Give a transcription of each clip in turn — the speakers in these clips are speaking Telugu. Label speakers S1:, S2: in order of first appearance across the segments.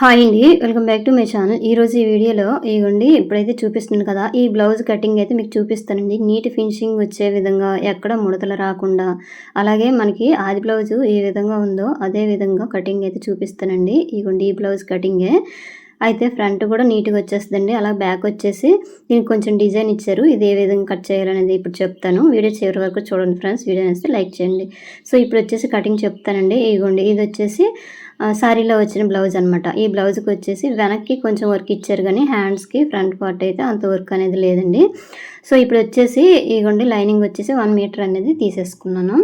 S1: హాయ్ అండి welcome back to my channel. ఈరోజు ఈ వీడియోలో ఇగోండి ఇప్పుడైతే చూపిస్తుంది కదా ఈ బ్లౌజ్ కటింగ్ అయితే మీకు చూపిస్తానండి. నీట్ ఫినిషింగ్ వచ్చే విధంగా ఎక్కడ ముడతలు రాకుండా అలాగే మనకి ఆది బ్లౌజ్ ఏ విధంగా ఉందో అదే విధంగా కటింగ్ అయితే చూపిస్తానండి. ఇగోండి ఈ బ్లౌజ్ కటింగే. అయితే ఫ్రంట్ కూడా నీట్గా వచ్చేస్తుందండి అలా బ్యాక్ వచ్చేసి దీనికి కొంచెం డిజైన్ ఇచ్చారు ఇది ఏ విధంగా కట్ చేయాలనేది ఇప్పుడు చెప్తాను. వీడియో చివరి వరకు చూడండి ఫ్రెండ్స్ వీడియో నేస్తే లైక్ చేయండి. సో ఇప్పుడు వచ్చేసి కటింగ్ చెప్తానండి. ఇగోండి ఇది వచ్చేసి శారీలో వచ్చిన బ్లౌజ్ అనమాట ఈ బ్లౌజ్కి వచ్చేసి వెనక్కి కొంచెం వర్క్ ఇచ్చారు కానీ హ్యాండ్స్కి ఫ్రంట్ పార్ట్ అయితే అంత వర్క్ అనేది లేదండి. సో ఇప్పుడు వచ్చేసి ఇగోండి లైనింగ్ వచ్చేసి వన్ మీటర్ అనేది తీసేసుకున్నాను.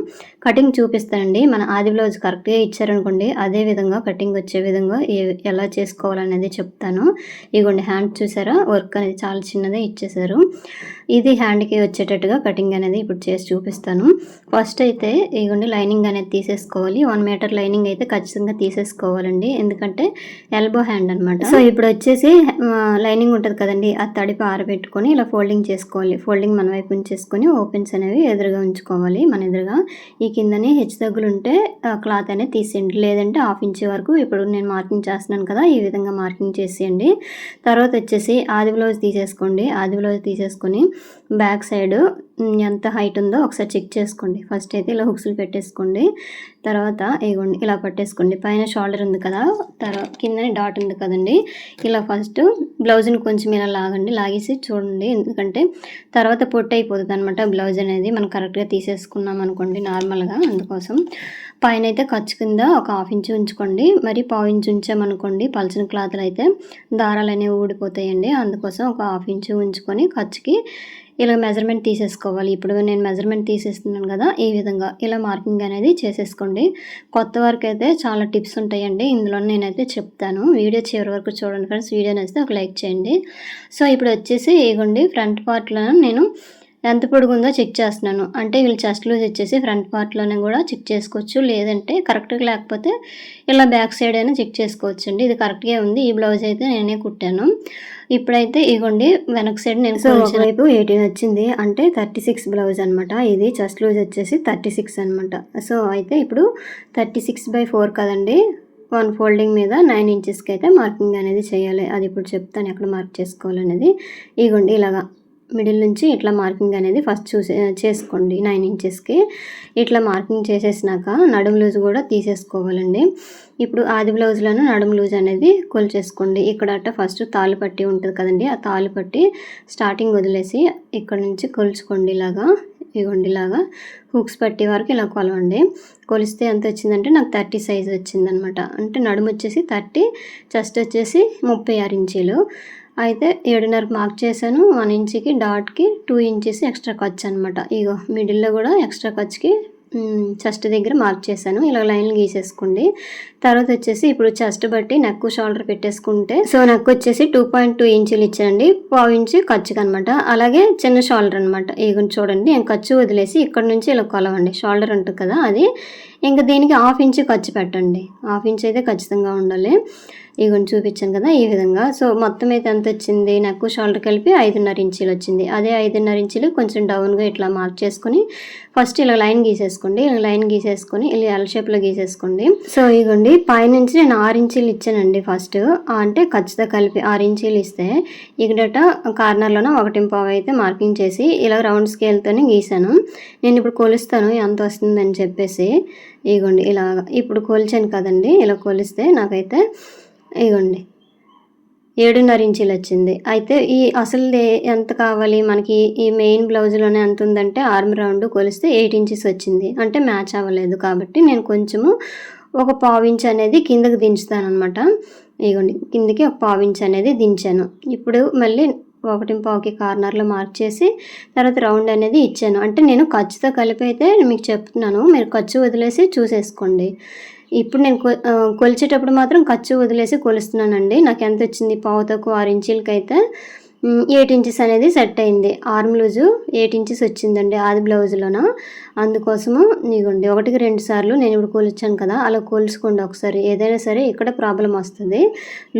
S1: కటింగ్ చూపిస్తానండి. మన ఆది బ్లౌజ్ కరెక్ట్గా ఇచ్చారనుకోండి అదే విధంగా కటింగ్ వచ్చే విధంగా ఎలా చేసుకోవాలనేది చెప్తాను. ఇగోండి హ్యాండ్ చూసారా? వర్క్ అనేది చాలా చిన్నదే ఇచ్చేసారు. ఇది హ్యాండ్కి వచ్చేటట్టుగా కటింగ్ అనేది ఇప్పుడు చేసి చూపిస్తాను. ఫస్ట్ అయితే ఇగోండి లైనింగ్ అనేది తీసేసుకోవాలి. వన్ మీటర్ లైనింగ్ అయితే ఖచ్చితంగా తీసేసుకోవాలండి. ఎందుకంటే ఎల్బో హ్యాండ్ అనమాట సో ఇప్పుడు వచ్చేసి లైనింగ్ ఉంటుంది కదండి ఆ తడిపి ఆరబెట్టుకొని ఇలా ఫోల్డింగ్ చేసుకోవాలి. ఫోల్డింగ్ మన వైపు ఉంచేసుకొని ఓపెన్స్ అనేవి ఎదురుగా ఉంచుకోవాలి. మన ఎదురుగా ఈ కిందనే హెచ్చు తగ్గులు ఉంటే క్లాత్ అనేది తీసేయండి. లేదంటే హాఫ్ ఇంచ్ వరకు ఇప్పుడు నేను మార్కింగ్ చేస్తున్నాను కదా ఈ విధంగా మార్కింగ్ చేసేయండి. తర్వాత వచ్చేసి ఆది బ్లౌజ్ తీసేసుకోండి. ఆది బ్లౌజ్ తీసేసుకొని బ్యాక్ సైడ్ ఎంత హైట్ ఉందో ఒకసారి చెక్ చేసుకోండి. ఫస్ట్ అయితే ఇలా హుక్స్లు పెట్టేసుకోండి. తర్వాత ఇగోండి ఇలా పట్టేసుకోండి. పైన షోల్డర్ ఉంది కదా తర్వాత కిందనే డాట్ ఉంది కదండి. ఇలా ఫస్ట్ బ్లౌజ్ని కొంచెం ఇలా లాగండి. లాగేసి చూడండి. ఎందుకంటే తర్వాత పొట్టు అయిపోతుంది అనమాట బ్లౌజ్ అనేది మనం కరెక్ట్గా తీసేసుకున్నాం అనుకోండి నార్మల్గా అందుకోసం. పైన అయితే ఖర్చు కింద ఒక హాఫ్ ఇంచ్ ఉంచుకోండి. మరి పావు ఇంచ్ ఉంచామనుకోండి పలచిన క్లాత్లు అయితే దారాలు అనేవి ఊడిపోతాయండి. అందుకోసం ఒక హాఫ్ ఇంచ్ ఉంచుకొని ఖర్చుకి ఇలా మెజర్మెంట్ తీసేసుకోవాలి. ఇప్పుడు నేను మెజర్మెంట్ తీసేస్తున్నాను కదా ఈ విధంగా ఇలా మార్కింగ్ అనేది చేసేసుకోండి. కొత్త వరకు అయితే చాలా టిప్స్ ఉంటాయండి. ఇందులో నేనైతే చెప్తాను. వీడియో చివరి వరకు చూడండి ఫ్రెండ్స్ వీడియో నచ్చితే ఒక లైక్ చేయండి. సో ఇప్పుడు వచ్చేసి ఇగోండి ఫ్రంట్ పార్ట్లో నేను ఎంత పొడుగుందో చెక్ చేస్తున్నాను. అంటే వీళ్ళు చెస్ట్ లూజ్ వచ్చేసి ఫ్రంట్ పార్ట్లోనే కూడా చెక్ చేసుకోవచ్చు. లేదంటే కరెక్ట్గా లేకపోతే ఇలా బ్యాక్ సైడ్ అయినా చెక్ చేసుకోవచ్చు అండి ఇది కరెక్ట్గా ఉంది. ఈ బ్లౌజ్ అయితే నేనే కుట్టాను. ఇప్పుడైతే ఇగోండి వెనక్ సైడ్ నేను వైపు ఎయిటీన్ వచ్చింది. అంటే థర్టీ సిక్స్ బ్లౌజ్ అనమాట ఇది చెస్ట్ లూజ్ వచ్చేసి థర్టీ సిక్స్ అనమాట సో అయితే ఇప్పుడు థర్టీ సిక్స్ బై ఫోర్ కదండి. వన్ ఫోల్డింగ్ మీద నైన్ ఇంచెస్కి అయితే మార్కింగ్ అనేది చేయాలి. అది ఇప్పుడు చెప్తాను ఎక్కడ మార్క్ చేసుకోవాలనేది. ఇగోండి ఇలాగా. మిడిల్ నుంచి ఇట్లా మార్కింగ్ అనేది ఫస్ట్ చూసే చేసుకోండి నైన్ ఇంచెస్కి. ఇట్లా మార్కింగ్ చేసేసినాక నడుము లూజ్ కూడా తీసేసుకోవాలండి. ఇప్పుడు ఆది బ్లౌజ్లోనూ నడుము లూజ్ అనేది కొలిచేసుకోండి. ఇక్కడ ఫస్ట్ తాలు పట్టి ఉంటుంది కదండి ఆ తాలు పట్టి స్టార్టింగ్ వదిలేసి ఇక్కడ నుంచి కొలుచుకోండి ఇలాగా ఇవ్వండి ఇలాగా. హుక్స్ పట్టే వరకు ఇలా కొలవండి. కొలిస్తే ఎంత వచ్చిందంటే నాకు థర్టీ సైజ్ వచ్చిందనమాట. అంటే నడుము వచ్చేసి థర్టీ చెస్ట్ వచ్చేసి ముప్పై ఆరు ఇంచీలు. అయితే ఏడున్నర మార్క్ చేశాను. వన్ ఇంచ్కి డాట్కి టూ ఇంచెస్ ఎక్స్ట్రా ఖర్చు అనమాట ఇగో మిడిల్లో కూడా ఎక్స్ట్రా ఖర్చుకి చెస్ట్ దగ్గర మార్క్ చేశాను. ఇలా లైన్లు గీసేసుకోండి. తర్వాత వచ్చేసి ఇప్పుడు చెస్ట్ బట్టి నెక్ షోల్డర్ పెట్టేసుకుంటే సో నెక్ వచ్చేసి టూ పాయింట్ టూ ఇంచులు ఇచ్చానండి. పావు ఇంచు ఖర్చుకి అనమాట అలాగే చిన్న షోల్డర్ అనమాట ఇగో చూడండి నేను ఖర్చు వదిలేసి ఇక్కడ నుంచి ఇలా కొలవండి. షోల్డర్ ఉంటుంది కదా అది. ఇంకా దీనికి హాఫ్ ఇంచు ఖర్చు పెట్టండి. హాఫ్ ఇంచ్ అయితే ఖచ్చితంగా ఉండాలి. ఇగోని చూపించాను కదా ఈ విధంగా. సో మొత్తం అయితే ఎంత వచ్చింది? నాకు షోల్డర్ కలిపి ఐదున్నర ఇంచీలు వచ్చింది. అదే ఐదున్నర ఇంచీలు కొంచెం డౌన్గా ఇట్లా మార్క్ చేసుకొని ఫస్ట్ ఇలా లైన్ గీసేసుకోండి. ఇలా లైన్ గీసేసుకొని ఇలా ఎల్ షేప్లో గీసేసుకోండి. సో ఇగోండి పైనుంచి నేను ఆరు ఇంచీలు ఇచ్చానండి ఫస్ట్. అంటే ఖచ్చితంగా కలిపి ఆరు ఇంచీలు ఇస్తే ఇక్కడట కార్నర్లోనే ఒకటి పావు అయితే మార్కింగ్ చేసి ఇలా రౌండ్ స్కేల్తోనే గీసాను. నేను ఇప్పుడు కొలుస్తాను ఎంత వస్తుందని చెప్పేసి. ఇగోండి ఇలా ఇప్పుడు కొలిచాను కదండి ఇలా కొలిస్తే నాకైతే ఇగోండి. ఏడున్నర ఇంచులు వచ్చింది. అయితే ఈ అసలు ఎంత కావాలి? మనకి ఈ మెయిన్ బ్లౌజ్లోనే ఎంత ఉందంటే ఆర్మ్ రౌండ్ కొలిస్తే ఎయిట్ ఇంచెస్ వచ్చింది. అంటే మ్యాచ్ అవ్వలేదు కాబట్టి నేను కొంచెము ఒక పావు అనేది కిందకి దించుతాను అనమాట ఇగోండి కిందకి ఒక పావు అనేది దించాను. ఇప్పుడు మళ్ళీ ఒకటి పావుకి కార్నర్లో మార్క్ చేసి తర్వాత రౌండ్ అనేది ఇచ్చాను. అంటే నేను ఖర్చుతో కలిపి అయితే మీకు చెప్తున్నాను. మీరు ఖర్చు వదిలేసి చూసేసుకోండి. ఇప్పుడు నేను కొలిచేటప్పుడు మాత్రం ఖర్చు వదిలేసి కొలుస్తున్నానండి. నాకు ఎంత వచ్చింది? పావు తక్కువ ఆరు ఇంచీలకి అయితే ఎయిట్ ఇంచెస్ అనేది సెట్ అయింది. ఆర్మ్ లూజు ఎయిట్ ఇంచెస్ వచ్చిందండి ఆది బ్లౌజ్లోన. అందుకోసము నీకుండి ఒకటికి రెండు సార్లు నేను ఇప్పుడు కొలిచాను కదా అలా కొలుసుకోండి ఒకసారి. ఏదైనా సరే ఇక్కడ ప్రాబ్లం వస్తుంది.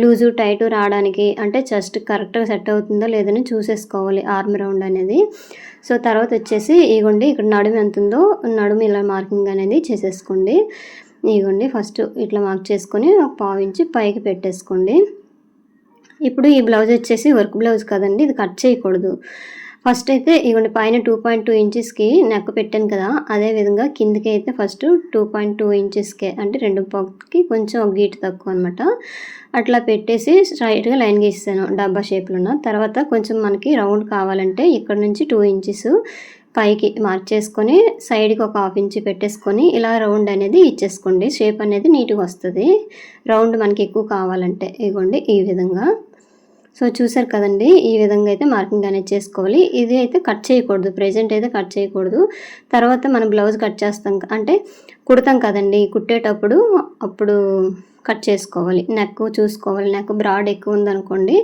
S1: లూజు టైటు రావడానికి అంటే చెస్ట్ కరెక్ట్గా సెట్ అవుతుందో లేదని చూసేసుకోవాలి ఆర్మ్ రౌండ్ అనేది. సో తర్వాత వచ్చేసి ఇగోండి ఇక్కడ నడుము ఎంత ఉందో నడుము ఇలా మార్కింగ్ అనేది చేసేసుకోండి. ఇదిగోండి ఫస్ట్ ఇట్లా మార్క్ చేసుకొని ఒక పావు ఇంచి పైకి పెట్టేసుకోండి. ఇప్పుడు ఈ బ్లౌజ్ వచ్చేసి వర్క్ బ్లౌజ్ కదండి ఇది కట్ చేయకూడదు. ఫస్ట్ అయితే ఇవ్వండి పైన టూ పాయింట్ టూ ఇంచెస్కి నెక్ పెట్టాను కదా అదే విధంగా కిందకి అయితే ఫస్ట్ టూ పాయింట్ టూ ఇంచెస్కే అంటే రెండు పక్కకి కొంచెం ఒక గీటు తక్కువ అనమాట అట్లా పెట్టేసి స్ట్రైట్గా లైన్ గీసాను డబ్బా షేప్లో ఉన్న తర్వాత కొంచెం మనకి రౌండ్ కావాలంటే ఇక్కడ నుంచి టూ ఇంచెస్ పైకి మార్క్ చేసుకొని సైడ్కి ఒక హాఫ్ ఇంచ్ పెట్టేసుకొని ఇలా రౌండ్ అనేది ఇచ్చేసుకోండి. షేప్ అనేది నీట్గా వస్తుంది. రౌండ్ మనకి ఎక్కువ కావాలంటే ఇగోండి ఈ విధంగా. సో చూసారు కదండి ఈ విధంగా అయితే మార్కింగ్ అనేది చేసుకోవాలి. ఇది అయితే కట్ చేయకూడదు. ప్రజెంట్ అయితే కట్ చేయకూడదు. తర్వాత మనం బ్లౌజ్ కట్ చేస్తాం అంటే కుడతాం కదండి కుట్టేటప్పుడు అప్పుడు కట్ చేసుకోవాలి. నెక్ చూసుకోవాలి. నెక్ బ్రాడ్ ఎక్కువ ఉందనుకోండి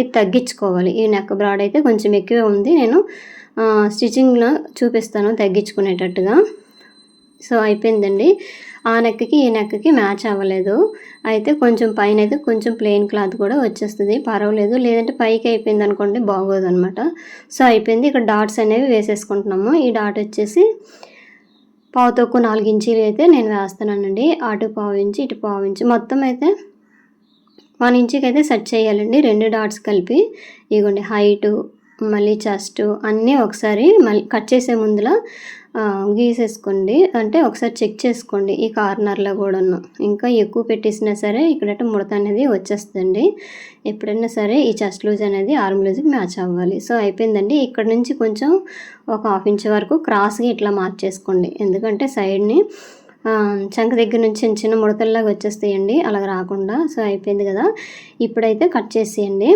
S1: ఇది తగ్గించుకోవాలి. ఈ నెక్ బ్రాడ్ అయితే కొంచెం ఎక్కువే ఉంది. నేను స్టిచ్చింగ్లో చూపిస్తాను తగ్గించుకునేటట్టుగా. సో అయిపోయిందండి. ఆ నెక్కి ఈ నెక్కి మ్యాచ్ అవ్వలేదు. అయితే కొంచెం పైన అయితే కొంచెం ప్లెయిన్ క్లాత్ కూడా వచ్చేస్తుంది. పర్వాలేదు. లేదంటే పైకి అయిపోయింది అనుకోండి బాగోదు అనమాట సో అయిపోయింది. ఇక్కడ డాట్స్ అనేవి వేసేసుకుంటున్నాము. ఈ డాట్ వచ్చేసి పావు తక్కువ నాలుగు ఇంచీలు అయితే నేను వేస్తానండి అటు పావు ఇంచి ఇటు పావు ఇంచి మొత్తం అయితే వన్ ఇంచుకి అయితే సెట్ చేయాలండి. రెండు డాట్స్ కలిపి. ఇగోండి హైటు మళ్ళీ చెస్ట్ అన్నీ ఒకసారి మళ్ళీ కట్ చేసే ముందులా గీసేసుకోండి. అంటే ఒకసారి చెక్ చేసుకోండి ఈ కార్నర్లో కూడాను. ఇంకా ఎక్కువ పెట్టేసినా సరే ఇక్కడ ముడత అనేది వచ్చేస్తుంది ఎప్పుడైనా సరే ఈ చెస్ట్ లూజ్ అనేది ఆర్మ్ లూజ్కి మ్యాచ్ అవ్వాలి. సో అయిపోయిందండి. ఇక్కడ నుంచి కొంచెం ఒక హాఫ్ ఇంచ్ వరకు క్రాస్గా ఇట్లా మార్క్ చేసుకోండి. ఎందుకంటే సైడ్ని చంక దగ్గర నుంచి చిన్న చిన్న ముడతల్లాగా వచ్చేస్తాయండి. అలాగ రాకుండా. సో అయిపోయింది కదా. ఇప్పుడైతే కట్ చేసేయండి.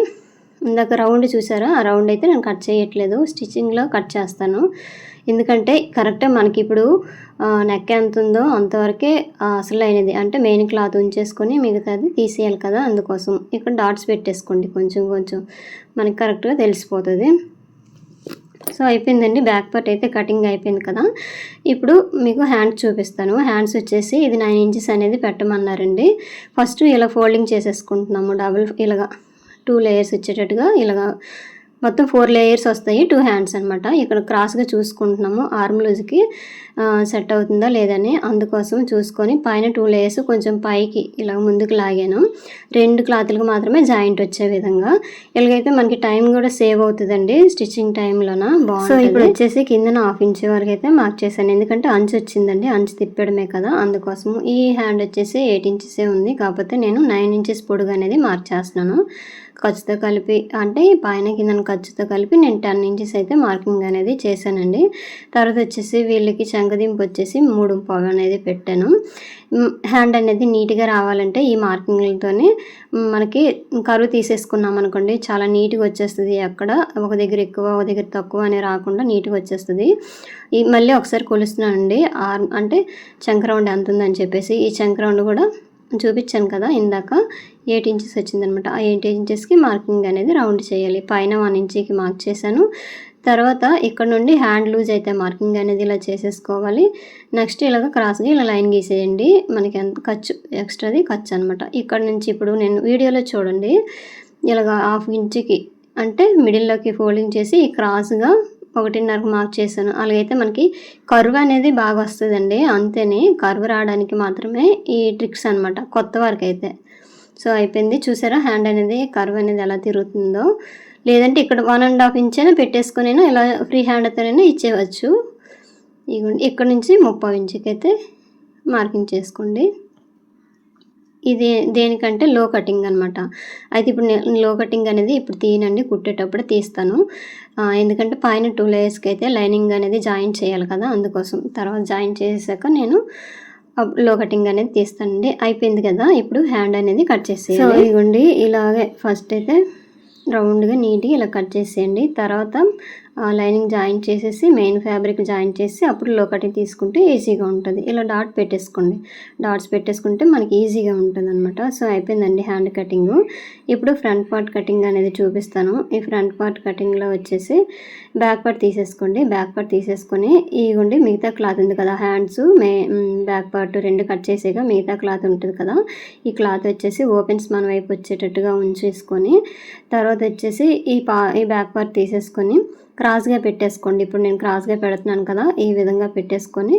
S1: ఇందాక రౌండ్ చూసారా? ఆ రౌండ్ అయితే నేను కట్ చేయట్లేదు. స్టిచ్చింగ్లో కట్ చేస్తాను. ఎందుకంటే కరెక్టే మనకి ఇప్పుడు నెక్ ఎంత ఉందో అంతవరకే అసలు అయినది అంటే మెయిన్ క్లాత్ ఉంచేసుకొని మిగతాది తీసేయాలి కదా అందుకోసం. ఇక్కడ డాట్స్ పెట్టేసుకోండి కొంచెం కొంచెం. మనకి కరెక్ట్గా తెలిసిపోతుంది. సో అయిపోయిందండి. బ్యాక్ పార్ట్ అయితే కటింగ్ అయిపోయింది కదా. ఇప్పుడు మీకు హ్యాండ్స్ చూపిస్తాను. హ్యాండ్స్ వచ్చేసి ఇది నైన్ ఇంచెస్ అనేది పెట్టమన్నారండి. ఫస్ట్ ఇలా ఫోల్డింగ్ చేసేసుకుంటున్నాము. డబుల్ ఇలాగా టూ లేయర్స్ వచ్చేటట్టుగా ఇలాగా మొత్తం ఫోర్ లేయర్స్ వస్తాయి టూ హ్యాండ్స్ అనమాట ఇక్కడ క్రాస్గా చూసుకుంటున్నాము. ఆర్మ్ లూజ్కి సెట్ అవుతుందా లేదని అందుకోసం చూసుకొని పైన టూ లేయర్స్ కొంచెం పైకి ఇలా ముందుకు లాగాను. రెండు క్లాతులకు మాత్రమే జాయింట్ వచ్చే విధంగా. ఇలాగైతే మనకి టైం కూడా సేవ్ అవుతుందండి స్టిచ్చింగ్ టైంలోన? బాగుంది సో ఇప్పుడు వచ్చేసి కిందన హాఫ్ ఇంచ్ వరకు అయితే మార్క్ చేశాను. ఎందుకంటే అంచు వచ్చిందండి అంచు తిప్పడమే కదా. అందుకోసం ఈ హ్యాండ్ వచ్చేసి ఎయిట్ ఇంచెసే ఉంది. కాకపోతే నేను నైన్ ఇంచెస్ పొడుగు అనేది మార్క్ చేస్తున్నాను. ఖర్చుతో కలిపి అంటే పైన కింద ఖర్చుతో కలిపి నేను టెన్ ఇంచెస్ అయితే మార్కింగ్ అనేది చేశానండి. తర్వాత వచ్చేసి వీళ్ళకి శంఖదింపు వచ్చేసి మూడు పావు అనేది పెట్టాను. హ్యాండ్ అనేది నీట్గా రావాలంటే ఈ మార్కింగ్లతోనే మనకి కరువు తీసేసుకున్నాం అనుకోండి చాలా నీట్గా వచ్చేస్తుంది. అక్కడ ఒక దగ్గర ఎక్కువ ఒక దగ్గర తక్కువ అని రాకుండా నీట్గా వచ్చేస్తుంది. ఈ మళ్ళీ ఒకసారి కొలుస్తున్నానండి. అంటే చంక్రౌండ్ ఎంత ఉందని చెప్పేసి ఈ చంక్రౌండ్ కూడా చూపించాను కదా ఇందాక. ఎయిట్ ఇంచెస్ వచ్చిందనమాట. ఆ ఎయిట్ ఇంచెస్కి మార్కింగ్ అనేది రౌండ్ చేయాలి. పైన వన్ ఇంచ్కి మార్క్ చేశాను. తర్వాత ఇక్కడ నుండి హ్యాండ్ లూజ్ అయితే మార్కింగ్ అనేది ఇలా చేసేసుకోవాలి. నెక్స్ట్ ఇలాగ క్రాస్గా ఇలా లైన్ గీసేయండి. మనకి ఎంత ఖర్చు ఎక్స్ట్రాది ఖర్చు అనమాట. ఇక్కడ నుంచి ఇప్పుడు నేను వీడియోలో చూడండి. ఇలాగ హాఫ్ ఇంచుకి అంటే మిడిల్లోకి ఫోల్డింగ్ చేసి క్రాస్గా ఒకటిన్నరకు మార్క్ చేశాను. అలాగైతే మనకి కరువు అనేది బాగా వస్తుందండి. అంతేనే కరువు రావడానికి మాత్రమే ఈ ట్రిక్స్ అనమాట. కొత్త వారికి అయితే సో అయిపోయింది. చూసారా? హ్యాండ్ అనేది కర్వ్ అనేది ఎలా తిరుగుతుందో. లేదంటే ఇక్కడ వన్ అండ్ హాఫ్ ఇంచ్ అయినా పెట్టేసుకునైనా ఇలా ఫ్రీ హ్యాండ్తోనైనా ఇచ్చేయవచ్చు. ఇక్కడ నుంచి ముప్పై ఇంచుకి అయితే మార్కింగ్ చేసుకోండి. ఇది దేనికంటే లో కటింగ్ అనమాట అయితే ఇప్పుడు నేను లో కటింగ్ అనేది ఇప్పుడు తీయనండి కుట్టేటప్పుడు తీస్తాను. ఎందుకంటే పైన టూ లేయర్స్కి అయితే లైనింగ్ అనేది జాయిన్ చేయాలి కదా అందుకోసం. తర్వాత జాయిన్ చేసాక నేను లో కటింగ్ అనేది తీస్తానండి. అయిపోయింది కదా ఇప్పుడు హ్యాండ్ అనేది కట్ చేసేయండి సో ఇదిగోండి ఇలాగే ఫస్ట్ అయితే రౌండ్గా నీట్గా ఇలా కట్ చేసేయండి. తర్వాత లైనింగ్ జాయిన్ చేసేసి మెయిన్ ఫ్యాబ్రిక్ జాయిన్ చేసి అప్పుడు లోకటి తీసుకుంటే ఈజీగా ఉంటుంది. ఇలా డాట్ పెట్టేసుకోండి. డాట్స్ పెట్టేసుకుంటే మనకి ఈజీగా ఉంటుంది అనమాట సో అయిపోయిందండి హ్యాండ్ కటింగ్. ఇప్పుడు ఫ్రంట్ పార్ట్ కటింగ్ అనేది చూపిస్తాను. ఈ ఫ్రంట్ పార్ట్ కటింగ్లో వచ్చేసి బ్యాక్ పార్ట్ తీసేసుకోండి. బ్యాక్ పార్ట్ తీసేసుకొని ఇవ్వండి మిగతా క్లాత్ ఉంది కదా హ్యాండ్స్ మే బ్యాక్ పార్ట్ రెండు కట్ చేసేగా మిగతా క్లాత్ ఉంటుంది కదా ఈ క్లాత్ వచ్చేసి ఓపెన్స్ మన వైపు వచ్చేటట్టుగా ఉంచేసుకొని తర్వాత వచ్చేసి ఈ పా ఈ బ్యాక్ పార్ట్ తీసేసుకొని క్రాస్గా పెట్టేసుకోండి. ఇప్పుడు నేను క్రాస్గా పెడుతున్నాను కదా ఈ విధంగా పెట్టేసుకొని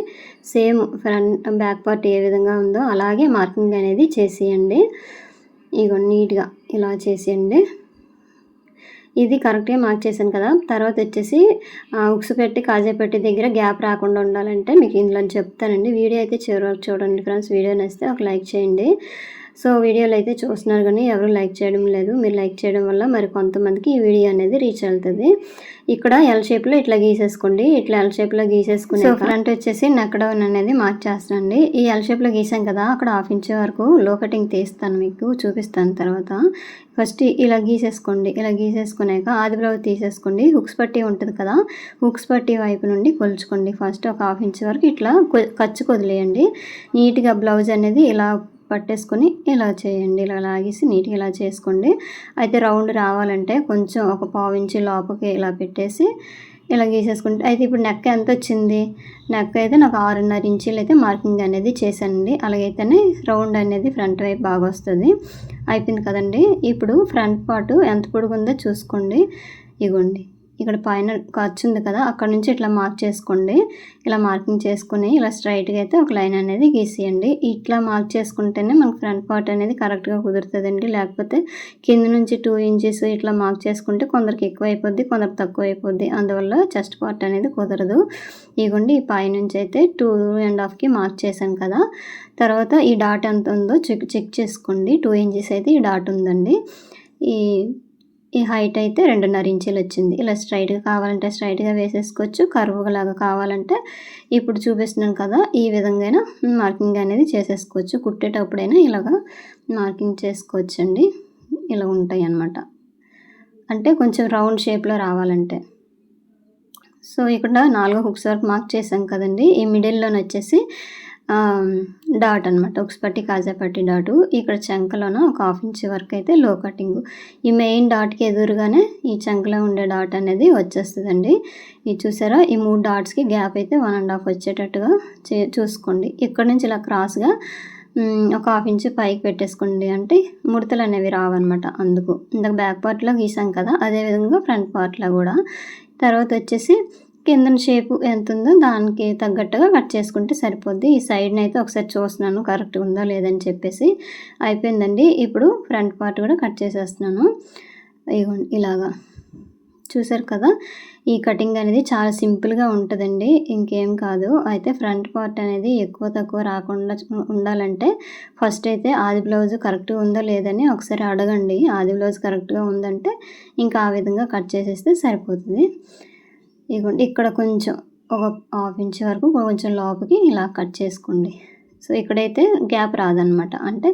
S1: సేమ్ ఫ్రంట్ బ్యాక్ పార్ట్ ఏ విధంగా ఉందో అలాగే మార్కింగ్ అనేది చేసేయండి. ఇగో నీట్గా ఇలా చేసేయండి. ఇది కరెక్ట్గా మార్క్ చేశాను కదా తర్వాత వచ్చేసి ఉక్స్ పెట్టి కాజాపెట్టి దగ్గర గ్యాప్ రాకుండా ఉండాలంటే మీకు ఇందులో చెప్తానండి. వీడియో అయితే చివరి వరకు చూడండి ఫ్రెండ్స్. వీడియో నచ్చితే ఒక లైక్ చేయండి. సో వీడియోలు అయితే చూస్తున్నారు కానీ ఎవరు లైక్ చేయడం లేదు. మీరు లైక్ చేయడం వల్ల మరి కొంతమందికి ఈ వీడియో అనేది రీచ్ అవుతుంది. ఇక్కడ ఎల్ షేప్లో ఇట్లా గీసేసుకోండి. ఇట్లా ఎల్ షేప్లో గీసేసుకుని ఫ్రంట్ వచ్చేసి నెక్ డౌన్ అనేది మార్క్ చేస్తానండి. ఈ ఎల్ షేప్లో గీసాం కదా అక్కడ హాఫ్ ఇంచ్ వరకు లో కటింగ్ తీస్తాను మీకు చూపిస్తాను తర్వాత. ఫస్ట్ ఇలా గీసేసుకోండి. ఇలా గీసేసుకున్నాక ఆది బ్లౌజ్ తీసేసుకోండి. హుక్స్ పట్టి ఉంటుంది కదా హుక్స్ పట్టి వైపు నుండి కొలుచుకోండి. ఫస్ట్ ఒక హాఫ్ ఇంచ్ వరకు ఇట్లా ఖర్చు కొదిలేయండి. నీట్గా బ్లౌజ్ అనేది ఇలా పట్టేసుకొని ఇలా చేయండి. ఇలా లాగేసి నీట్గా ఇలా చేసుకోండి. అయితే రౌండ్ రావాలంటే కొంచెం ఒక పావు ఇంచి లోపలికి ఇలా పెట్టేసి ఇలా గీసేసుకుంటే అయితే ఇప్పుడు నెక్ ఎంత వచ్చింది? నెక్ అయితే నాకు ఆరున్నర ఇంచీలు అయితే మార్కింగ్ అనేది చేశానండి. అలాగైతేనే రౌండ్ అనేది ఫ్రంట్ వైపు బాగా వస్తుంది. అయిపోయింది కదండి. ఇప్పుడు ఫ్రంట్ పార్ట్ ఎంత పొడుగుందో చూసుకోండి. ఇగోండి. ఇక్కడ పైన ఖర్చు ఉంది కదా అక్కడ నుంచి ఇట్లా మార్క్ చేసుకోండి. ఇలా మార్కింగ్ చేసుకుని ఇలా స్ట్రైట్గా అయితే ఒక లైన్ అనేది గీసేయండి. ఇట్లా మార్క్ చేసుకుంటేనే మనకు ఫ్రంట్ పార్ట్ అనేది కరెక్ట్గా కుదురుతుందండి. లేకపోతే కింద నుంచి టూ ఇంచెస్ ఇట్లా మార్క్ చేసుకుంటే కొందరికి ఎక్కువ అయిపోద్ది కొందరికి తక్కువ అయిపోద్ది. అందువల్ల చెస్ట్ పార్ట్ అనేది కుదరదు. ఇగోండి ఈ పై నుంచి అయితే టూ అండ్ హాఫ్కి మార్క్ చేశాను కదా. తర్వాత ఈ డాట్ ఎంత ఉందో చెక్ చెక్ చేసుకోండి. టూ ఇంచెస్ అయితే ఈ డాట్ ఉందండి. ఈ ఈ హైట్ అయితే రెండున్నర ఇంచులు వచ్చింది. ఇలా స్ట్రైట్గా కావాలంటే స్ట్రైట్గా వేసేసుకోవచ్చు. కరువులాగా లాగా కావాలంటే ఇప్పుడు చూపిస్తున్నాను కదా ఈ విధంగా మార్కింగ్ అనేది చేసేసుకోవచ్చు. కుట్టేటప్పుడైనా ఇలాగా మార్కింగ్ చేసుకోవచ్చు అండి ఇలా ఉంటాయి అన్నమాట అంటే కొంచెం రౌండ్ షేప్లో రావాలంటే. సో ఇక్కడ నాలుగు హుక్స్ వరకు మార్క్ చేసాం కదండి. ఈ మిడిల్లోనే వచ్చేసి డాట్ అనమాట ఒక పట్టి కాజా పట్టి డాటు. ఇక్కడ చంకలోన ఒక హాఫ్ ఇంచ్ వరకు అయితే లో కటింగ్ ఈ మెయిన్ డాట్కి ఎదురుగానే ఈ చంకలో ఉండే డాట్ అనేది వచ్చేస్తుందండి. ఇది చూసారా? ఈ మూడు డాట్స్కి గ్యాప్ అయితే వన్ అండ్ హాఫ్ వచ్చేటట్టుగా చే చూసుకోండి. ఇక్కడ నుంచి ఇలా క్రాస్గా ఒక హాఫ్ ఇంచ్ పైకి పెట్టేసుకోండి అంటే ముడతలు అనేవి రావన్నమాట అందుకు. ఇందాక బ్యాక్ పార్ట్లో గీసాం కదా? అదేవిధంగా ఫ్రంట్ పార్ట్లో కూడా. తర్వాత వచ్చేసి కింద షేపు ఎంత ఉందో దానికి తగ్గట్టుగా కట్ చేసుకుంటే సరిపోద్ది. ఈ సైడ్ని అయితే ఒకసారి చూస్తున్నాను కరెక్ట్ ఉందా లేదని చెప్పేసి. అయిపోయిందండి. ఇప్పుడు ఫ్రంట్ పార్ట్ కూడా కట్ చేసేస్తున్నాను. ఇగోండి ఇలాగా. చూసారు కదా ఈ కటింగ్ అనేది చాలా సింపుల్గా ఉంటుందండి. ఇంకేం కాదు. అయితే ఫ్రంట్ పార్ట్ అనేది ఎక్కువ తక్కువ రాకుండా ఉండాలంటే ఫస్ట్ అయితే ఆది బ్లౌజ్ కరెక్ట్గా ఉందో లేదని ఒకసారి అడగండి. ఆది బ్లౌజ్ కరెక్ట్గా ఉందంటే ఇంకా ఆ విధంగా కట్ చేసేస్తే సరిపోతుంది. ఇదిగోండి ఇక్కడ కొంచెం ఒక హాఫ్ ఇంచ్ వరకు కొంచెం లోపలికి ఇలా కట్ చేసుకోండి. సో ఇక్కడైతే గ్యాప్ రాదనమాట. అంటే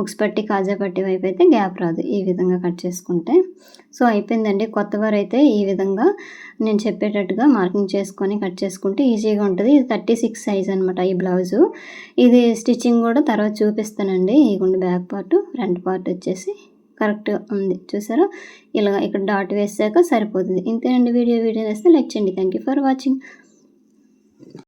S1: ఉక్స్ పట్టి కాజా పట్టి వైపు అయితే గ్యాప్ రాదు ఈ విధంగా కట్ చేసుకుంటే. సో అయిపోయిందండి. కొత్త వారు అయితే ఈ విధంగా నేను చెప్పేటట్టుగా మార్కింగ్ చేసుకొని కట్ చేసుకుంటే ఈజీగా ఉంటుంది. ఇది థర్టీ సిక్స్ సైజ్ అనమాట ఈ బ్లౌజు. ఇది స్టిచ్చింగ్ కూడా తర్వాత చూపిస్తానండి. ఈ బ్యాక్ పార్ట్ ఫ్రంట్ పార్ట్ వచ్చేసి. కరెక్ట్ ఉంది. చూసారా? ఇలా ఇక్కడ డాట్ వేసాక సరిపోతుంది. ఇంతేనండి వీడియో. వీడియో వేస్తే లైక్ చేయండి. Thank you for watching